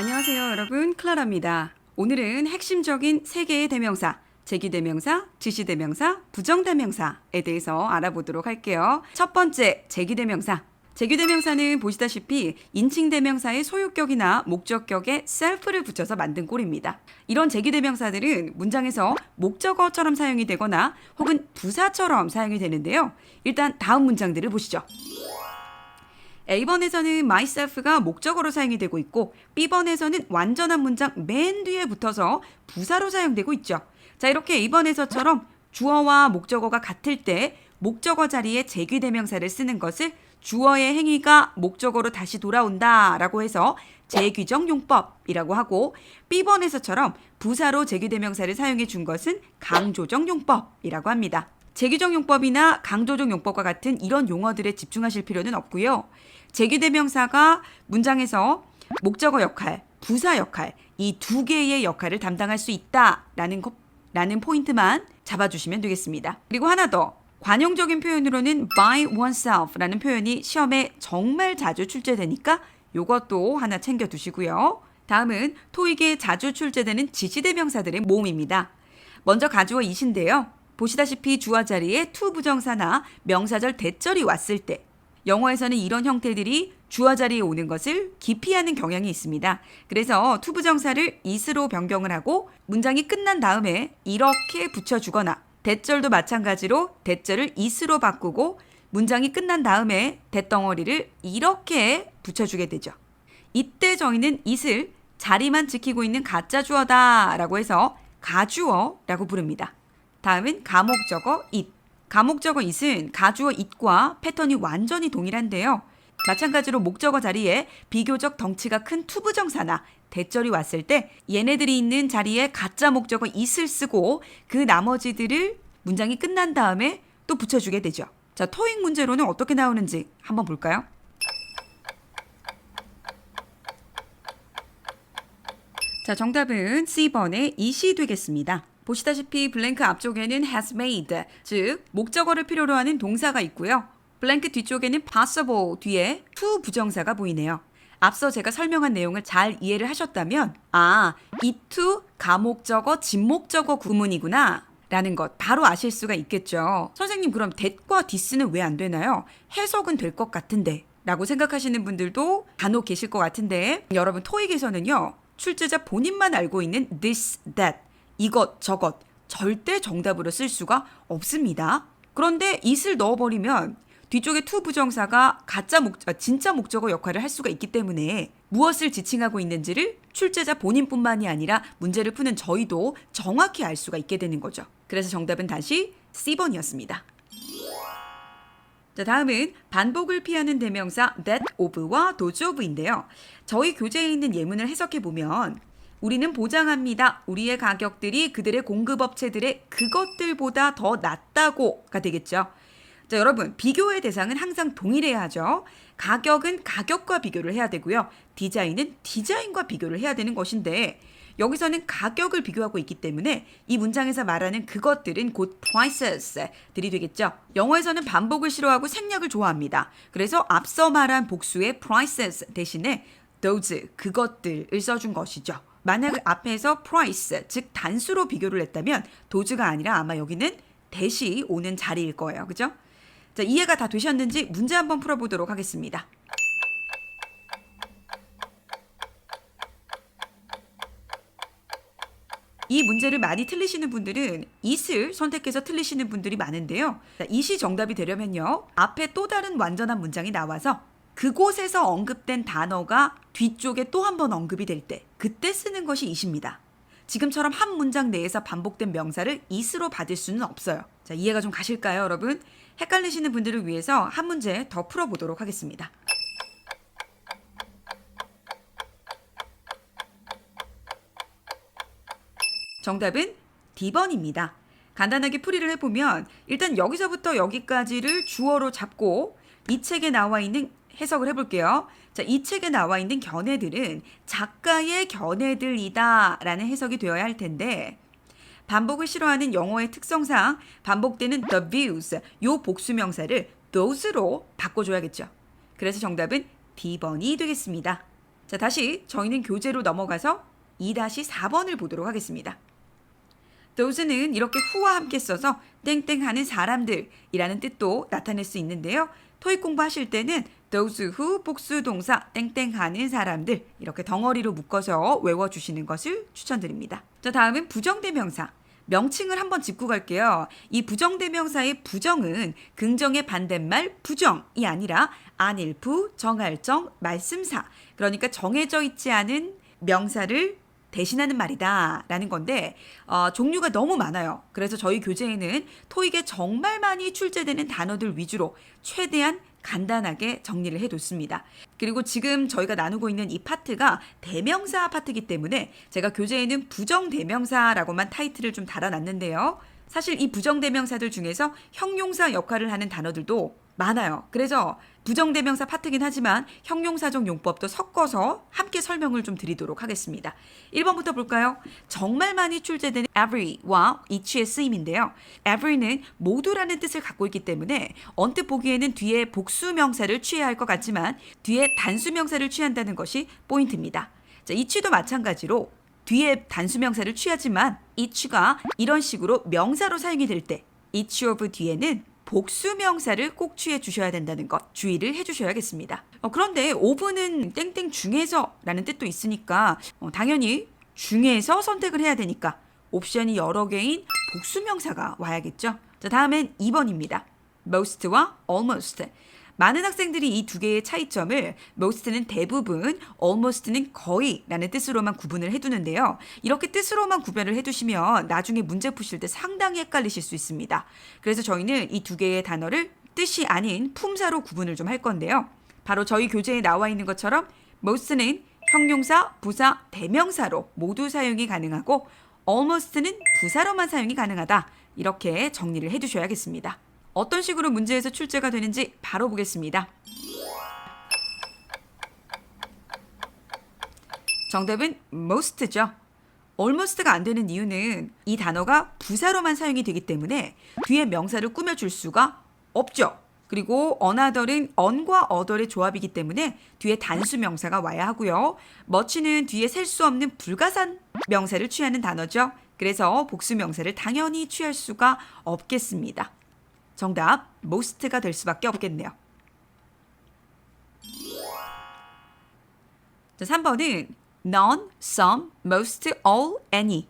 안녕하세요, 여러분. 클라라입니다. 오늘은 핵심적인 세 개의 대명사, 제기 대명사, 지시 대명사, 부정 대명사에 대해서 알아보도록 할게요. 첫 번째, 제기 대명사. 제기 대명사는 보시다시피 인칭 대명사의 소유격이나 목적격에 self를 붙여서 만든 꼴입니다. 이런 제기 대명사들은 문장에서 목적어처럼 사용이 되거나 혹은 부사처럼 사용이 되는데요. 일단 다음 문장들을 보시죠. A번에서는 myself가 목적어로 사용이 되고 있고 B번에서는 완전한 문장 맨 뒤에 붙어서 부사로 사용되고 있죠. 자, 이렇게 A번에서처럼 주어와 목적어가 같을 때 목적어 자리에 제귀대명사를 쓰는 것을 주어의 행위가 목적어로 다시 돌아온다라고 해서 제귀정 용법이라고 하고 B번에서처럼 부사로 제귀대명사를 사용해 준 것은 강조정 용법이라고 합니다. 제규정 용법이나 강조정 용법과 같은 이런 용어들에 집중하실 필요는 없고요. 제규대명사가 문장에서 목적어 역할, 부사 역할 이 두 개의 역할을 담당할 수 있다라는 것, 라는 포인트만 잡아주시면 되겠습니다. 그리고 하나 더 관용적인 표현으로는 by oneself라는 표현이 시험에 정말 자주 출제되니까 이것도 하나 챙겨 두시고요. 다음은 토익에 자주 출제되는 지시대명사들의 모음입니다. 먼저 가주어 이신데요. 보시다시피 주어 자리에 to 부정사나 명사절 대절이 왔을 때 영어에서는 이런 형태들이 주어 자리에 오는 것을 기피하는 경향이 있습니다. 그래서 to 부정사를 is로 변경을 하고 문장이 끝난 다음에 이렇게 붙여주거나 대절도 마찬가지로 대절을 is로 바꾸고 문장이 끝난 다음에 대덩어리를 이렇게 붙여주게 되죠. 이때 저희는 it을 자리만 지키고 있는 가짜 주어다 라고 해서 가주어라고 부릅니다. 다음은 가목적어 it. 가목적어 it은 가주어 it과 패턴이 완전히 동일한데요. 마찬가지로 목적어 자리에 비교적 덩치가 큰 투부정사나 대절이 왔을 때 얘네들이 있는 자리에 가짜 목적어 it을 쓰고 그 나머지들을 문장이 끝난 다음에 또 붙여주게 되죠. 자, 토익 문제로는 어떻게 나오는지 한번 볼까요? 자, 정답은 C번의 it이 되겠습니다. 보시다시피 블랭크 앞쪽에는 has made, 즉 목적어를 필요로 하는 동사가 있고요. 블랭크 뒤쪽에는 possible 뒤에 to 부정사가 보이네요. 앞서 제가 설명한 내용을 잘 이해를 하셨다면 아, 이 to 가목적어, 진목적어 구문이구나 라는 것 바로 아실 수가 있겠죠. 선생님 그럼 that과 this는 왜 안 되나요? 해석은 될 것 같은데 라고 생각하시는 분들도 간혹 계실 것 같은데 여러분 토익에서는요. 출제자 본인만 알고 있는 this, that 이것 저것 절대 정답으로 쓸 수가 없습니다. 그런데 it을 넣어버리면 뒤쪽에 to 부정사가 가짜 목 아, 진짜 목적어 역할을 할 수가 있기 때문에 무엇을 지칭하고 있는지를 출제자 본인뿐만이 아니라 문제를 푸는 저희도 정확히 알 수가 있게 되는 거죠. 그래서 정답은 다시 C번이었습니다. 자, 다음은 반복을 피하는 대명사 that of와 does of인데요. 저희 교재에 있는 예문을 해석해 보면 우리는 보장합니다. 우리의 가격들이 그들의 공급업체들의 그것들보다 더 낫다고가 되겠죠. 자, 여러분, 비교의 대상은 항상 동일해야 하죠. 가격은 가격과 비교를 해야 되고요. 디자인은 디자인과 비교를 해야 되는 것인데, 여기서는 가격을 비교하고 있기 때문에 이 문장에서 말하는 그것들은 곧 prices들이 되겠죠. 영어에서는 반복을 싫어하고 생략을 좋아합니다. 그래서 앞서 말한 복수의 prices 대신에 those, 그것들을 써준 것이죠. 만약 앞에서 price, 즉 단수로 비교를 했다면 도즈가 아니라 아마 여기는 대시 오는 자리일 거예요. 그죠? 자, 이해가 다 되셨는지 문제 한번 풀어 보도록 하겠습니다. 이 문제를 많이 틀리시는 분들은 it을 선택해서 틀리시는 분들이 많은데요. 자, it이 정답이 되려면요. 앞에 또 다른 완전한 문장이 나와서 그곳에서 언급된 단어가 뒤쪽에 또 한 번 언급이 될 때 그때 쓰는 것이 it입니다. 지금처럼 한 문장 내에서 반복된 명사를 it으로 받을 수는 없어요. 자, 이해가 좀 가실까요, 여러분? 헷갈리시는 분들을 위해서 한 문제 더 풀어보도록 하겠습니다. 정답은 D번입니다. 간단하게 풀이를 해보면 일단 여기서부터 여기까지를 주어로 잡고 이 책에 나와 있는 해석을 해볼게요. 자, 이 책에 나와 있는 견해들은 작가의 견해들이다 라는 해석이 되어야 할 텐데 반복을 싫어하는 영어의 특성상 반복되는 the views 요 복수 명사를 those로 바꿔줘야겠죠. 그래서 정답은 B번이 되겠습니다. 자, 다시 저희는 교재로 넘어가서 2-4번을 보도록 하겠습니다. those는 이렇게 who와 함께 써서 땡땡 하는 사람들이라는 뜻도 나타낼 수 있는데요. 토익 공부하실 때는 those who 복수 동사 땡땡 하는 사람들 이렇게 덩어리로 묶어서 외워 주시는 것을 추천드립니다. 자 다음은 부정대명사. 명칭을 한번 짚고 갈게요. 이 부정대명사의 부정은 긍정의 반대말 부정이 아니라 안일부, 정할정, 말씀사. 그러니까 정해져 있지 않은 명사를 대신하는 말이다 라는 건데 어, 종류가 너무 많아요. 그래서 저희 교재에는 토익에 정말 많이 출제되는 단어들 위주로 최대한 간단하게 정리를 해뒀습니다. 그리고 지금 저희가 나누고 있는 이 파트가 대명사 파트이기 때문에 제가 교재에는 부정대명사라고만 타이틀을 좀 달아놨는데요. 사실 이 부정대명사들 중에서 형용사 역할을 하는 단어들도 많아요. 그래서 부정대명사 파트긴 하지만 형용사적 용법도 섞어서 함께 설명을 좀 드리도록 하겠습니다. 1번부터 볼까요? 정말 많이 출제되는 every와 each의 쓰임인데요. every는 모두라는 뜻을 갖고 있기 때문에 언뜻 보기에는 뒤에 복수명사를 취해야 할 것 같지만 뒤에 단수명사를 취한다는 것이 포인트입니다. 자, each도 마찬가지로 뒤에 단수명사를 취하지만 each가 이런 식으로 명사로 사용이 될 때 each of 뒤에는 복수 명사를 꼭 취해 주셔야 된다는 것 주의를 해 주셔야겠습니다. 어, 그런데 오브는 땡땡 중에서라는 뜻도 있으니까 어, 당연히 중에서 선택을 해야 되니까 옵션이 여러 개인 복수 명사가 와야겠죠. 자, 다음엔 2번입니다. most와 almost. 많은 학생들이 이 두 개의 차이점을 most는 대부분, almost는 거의라는 뜻으로만 구분을 해두는데요. 이렇게 뜻으로만 구별을 해두시면 나중에 문제 푸실 때 상당히 헷갈리실 수 있습니다. 그래서 저희는 이 두 개의 단어를 뜻이 아닌 품사로 구분을 좀 할 건데요. 바로 저희 교재에 나와 있는 것처럼 most는 형용사, 부사, 대명사로 모두 사용이 가능하고 almost는 부사로만 사용이 가능하다. 이렇게 정리를 해두셔야겠습니다. 어떤 식으로 문제에서 출제가 되는지 바로 보겠습니다. 정답은 most죠. almost가 안 되는 이유는 이 단어가 부사로만 사용이 되기 때문에 뒤에 명사를 꾸며줄 수가 없죠. 그리고 another은 on과 other의 조합이기 때문에 뒤에 단수 명사가 와야 하고요. much는 뒤에 셀 수 없는 불가산 명사를 취하는 단어죠. 그래서 복수 명사를 당연히 취할 수가 없겠습니다. 정답 most가 될 수밖에 없겠네요. 자, 3번은 none, some, most, all, any.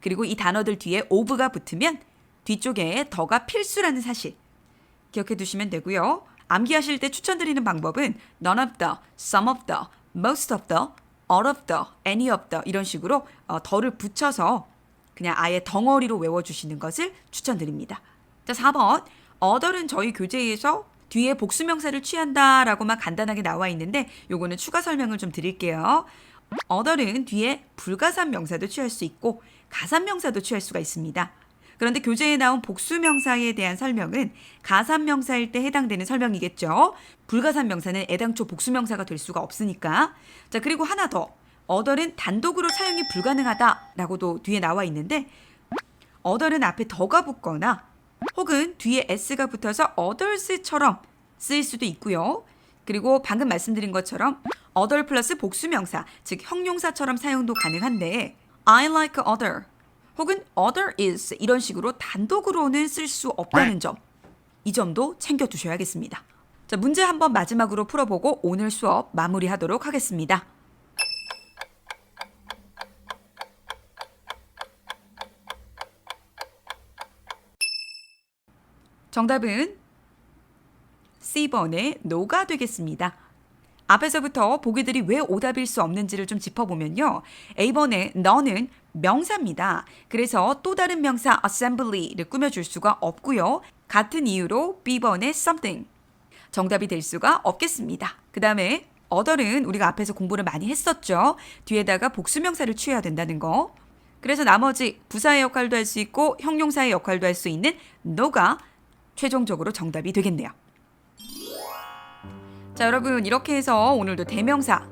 그리고 이 단어들 뒤에 of가 붙으면 뒤쪽에 더가 필수라는 사실 기억해 두시면 되고요. 암기하실 때 추천드리는 방법은 none of the, some of the, most of the, all of the, any of the 이런 식으로 어, 더를 붙여서 그냥 아예 덩어리로 외워주시는 것을 추천드립니다. 자, 4번. Other는 저희 교재에서 뒤에 복수명사를 취한다라고만 간단하게 나와 있는데 요거는 추가 설명을 좀 드릴게요. other는 뒤에 불가산 명사도 취할 수 있고 가산 명사도 취할 수가 있습니다. 그런데 교재에 나온 복수명사에 대한 설명은 가산명사일 때 해당되는 설명이겠죠. 불가산 명사는 애당초 복수명사가 될 수가 없으니까. 자, 그리고 하나 더. other는 단독으로 사용이 불가능하다라고도 뒤에 나와 있는데 other는 앞에 더가 붙거나 혹은 뒤에 s가 붙어서 others처럼 쓰일 수도 있고요. 그리고 방금 말씀드린 것처럼 other 플러스 복수명사, 즉 형용사처럼 사용도 가능한데 I like other 혹은 other is 이런 식으로 단독으로는 쓸 수 없다는 점. 이 점도 챙겨 두셔야겠습니다. 자, 문제 한번 마지막으로 풀어보고 오늘 수업 마무리하도록 하겠습니다. 정답은 C번의 no가 되겠습니다. 앞에서부터 보기들이 왜 오답일 수 없는지를 좀 짚어보면요. A번의 너는 명사입니다. 그래서 또 다른 명사 assembly를 꾸며줄 수가 없고요. 같은 이유로 B번의 something 정답이 될 수가 없겠습니다. 그 다음에 other는 우리가 앞에서 공부를 많이 했었죠. 뒤에다가 복수명사를 취해야 된다는 거. 그래서 나머지 부사의 역할도 할 수 있고 형용사의 역할도 할 수 있는 no가 최종적으로 정답이 되겠네요. 자, 여러분 이렇게 해서 오늘도 대명사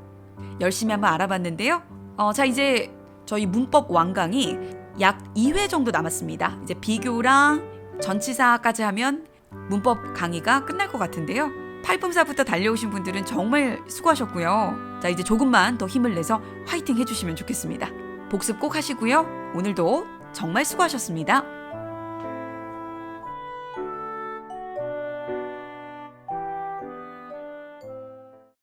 열심히 한번 알아봤는데요. 어, 자 이제 저희 문법 완강이 약 2회 정도 남았습니다. 이제 비교랑 전치사까지 하면 문법 강의가 끝날 것 같은데요. 팔품사부터 달려오신 분들은 정말 수고하셨고요. 자, 이제 조금만 더 힘을 내서 화이팅 해주시면 좋겠습니다. 복습 꼭 하시고요. 오늘도 정말 수고하셨습니다.